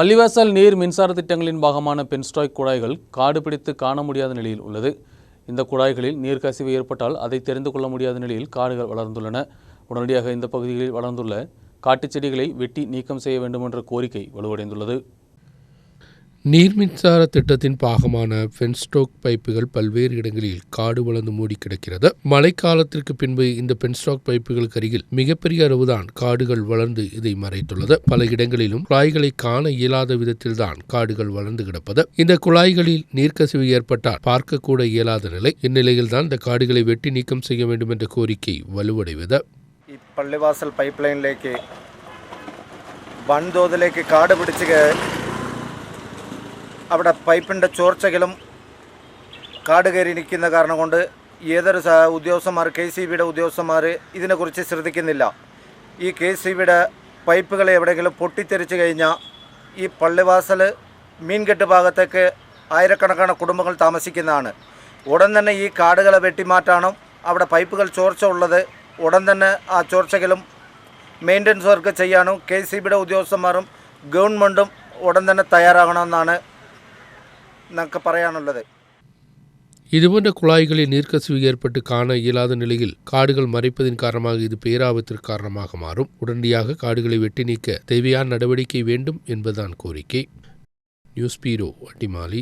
பள்ளிவாசல் நீர் மின்சார திட்டங்களின் பாகமான பென்ஸ்டாய் குழாய்கள் காடு பிடித்து காண முடியாத நிலையில் உள்ளது. இந்த குழாய்களில் நீர் கசிவு ஏற்பட்டால் அதை தெரிந்து கொள்ள முடியாத நிலையில் காடுகள் வளர்ந்துள்ளன. உடனடியாக இந்த பகுதிகளில் வளர்ந்துள்ள காட்டுச் செடிகளை வெட்டி நீக்கம் செய்ய வேண்டுமென்ற கோரிக்கை வலுவடைந்துள்ளது. நீர் நீர்மின்சார திட்டத்தின் பாகமான பென்ஸ்டோக் பைப்புகள் பல்வேறு இடங்களில் காடு வளர்ந்து மூடி கிடக்கிறது. மழைக்காலத்திற்கு பின்பு இந்த பென்ஸ்டோக் பைப்புகளுக்கு அருகில் மிகப்பெரிய அளவுதான் காடுகள் வளர்ந்து இதை மறைத்துள்ளது. பல இடங்களிலும் குழாய்களை காண இயலாத விதத்தில் தான் காடுகள் வளர்ந்து கிடப்பது. இந்த குழாய்களில் நீர்க்கசிவு ஏற்பட்டால் பார்க்கக்கூட இயலாத நிலை. இந்நிலையில் தான் இந்த காடுகளை வெட்டி நீக்கம் செய்ய வேண்டும் என்ற கோரிக்கை வலுவடைவது. பள்ளிவாசல் பைப்லைன்லேக்கு வன்தோதிலேக்கு காடு பிடிச்சிக்க അവിടെ പൈപ്പിന്റെ ചോർച്ചകളും കാട് കയറി നിൽക്കുന്ന കാരണം കൊണ്ട് ഏതൊരു ഉദ്യോഗസ്ഥന്മാർ കെ സി ബിയുടെ ഉദ്യോഗസ്ഥന്മാർ ഇതിനെക്കുറിച്ച് ശ്രദ്ധിക്കുന്നില്ല. ഈ കെ സി ബിയുടെ പൈപ്പുകൾ എവിടെയെങ്കിലും പൊട്ടിത്തെറിച്ച് കഴിഞ്ഞാൽ ഈ പള്ളിവാസൽ മീൻകെട്ട് ഭാഗത്തേക്ക് ആയിരക്കണക്കാണ് കുടുംബങ്ങൾ താമസിക്കുന്നതാണ്. ഉടൻ തന്നെ ഈ കാടുകളെ വെട്ടിമാറ്റാനും അവിടെ പൈപ്പുകൾ ചോർച്ച ഉള്ളത് ഉടൻ തന്നെ ആ ചോർച്ചകളും മെയിന്റനൻസ് വർക്ക് ചെയ്യാനും കെ സി ബിയുടെ ഉദ്യോഗസ്ഥന്മാരും ഗവൺമെന്റും ഉടൻ തന്നെ തയ്യാറാകണമെന്നാണ് നമുക്ക് പറയാനുള്ളത് இதுபோன்ற குழாய்களில் நீர்க்கசிவு ஏற்பட்டு காண இயலாத நிலையில் காடுகள் மறைப்பதின் காரணமாக இது பேராபத்திற்கு காரணமாக மாறும் உடனடியாக காடுகளை வெட்டி நீக்க தேவையான நடவடிக்கை வேண்டும் என்பதுதான் கோரிக்கை நியூஸ் பீரோ வட்டிமாலி